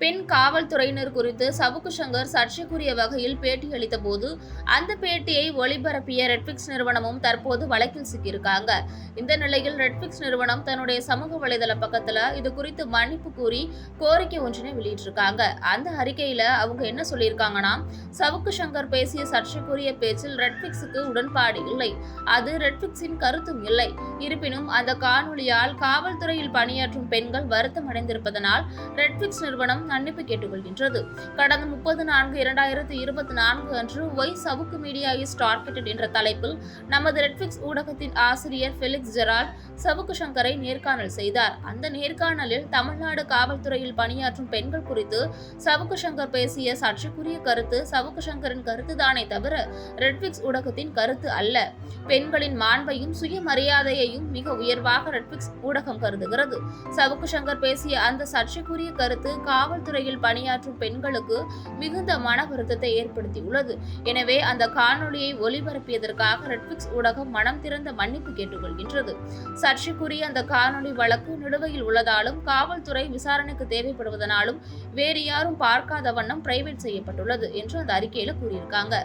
பெண் காவல்துறையினர் குறித்து சவுக்கு சங்கர் சர்ச்சைக்குரிய வகையில் பேட்டியளித்த போது அந்த பேட்டியை ஒளிபரப்பிய ரெட்ஃபிக்ஸ் நிறுவனமும் தற்போது வழக்கில் சிக்கியிருக்காங்க. இந்த நிலையில் ரெட்ஃபிக்ஸ் நிறுவனம் தன்னுடைய சமூக வலைதள பக்கத்துல இது குறித்து மன்னிப்பு கூறி கோரிக்கை ஒன்றினை வெளியிட்டிருக்காங்க. அந்த அறிக்கையில அவங்க என்ன சொல்லியிருக்காங்கன்னா சவுக்கு சங்கர் பேசிய சர்ச்சைக்குரிய பேச்சில் ரெட்ஃபிக்ஸுக்கு உடன்பாடு இல்லை. அது ரெட்ஃபிக்ஸின் கருத்தும் இல்லை. இருப்பினும் அந்த காணொளியால் காவல்துறையில் பணியாற்றும் பெண்கள் வருத்தம் அடைந்திருப்பதனால் ரெட்ஃபிக்ஸ் நிறுவனம் மன்னிப்பு கேட்டுக்கொள்கின்றது. கடந்த முப்பது நான்கு இரண்டாயிரத்தி இருபத்தி நான்கு அன்று why Savukku media is targeted என்ற தலைப்பில் நமது ரெட்ஃபிக்ஸ் ஊடகத்தின் ஆசிரியர் ஃபெலிக்ஸ் ஜெரால் சவுக்கு சங்கரை நேர்காணல் செய்தார். அந்த நேர்காணலில் தமிழ்நாடு காவல்துறையில் பணியாற்றும் பெண்கள் குறித்து சவுக்கு சங்கர் பேசிய சர்ச்சைக்குரிய கருத்து சவுக்கு சங்கரின் கருத்துதானே தவிர ரெட்ஃபிக்ஸ் ஊடகத்தின் கருத்து அல்ல. பெண்களின் மாண்பையும் சுயமரியாதையையும் மிக உயர்வாக ரெட்ஃபிக்ஸ் ஊடகம் கருதுகிறது. சவுக்கு சங்கர் பேசிய அந்த சர்ச்சைக்குரிய கருத்து காவல் காவல்துறையில் பணியாற்றும் பெண்களுக்கு மிகுந்த மன வருத்தத்தை ஏற்படுத்தியுள்ளது. எனவே அந்த காணொலியை ஒளிபரப்பியதற்காக ரெட்ஃபிக்ஸ் ஊடகம் மனம் திறந்த மன்னிப்பு கேட்டுக்கொள்கின்றது. சர்ச்சைக்குரிய அந்த காணொலி வழக்கு நிலுவையில் உள்ளதாலும் காவல்துறை விசாரணைக்கு தேவைப்படுவதனாலும் வேறு யாரும் பார்க்காத வண்ணம் பிரைவேட் செய்யப்பட்டுள்ளது என்று அந்த அறிக்கையில் கூறியிருக்காங்க.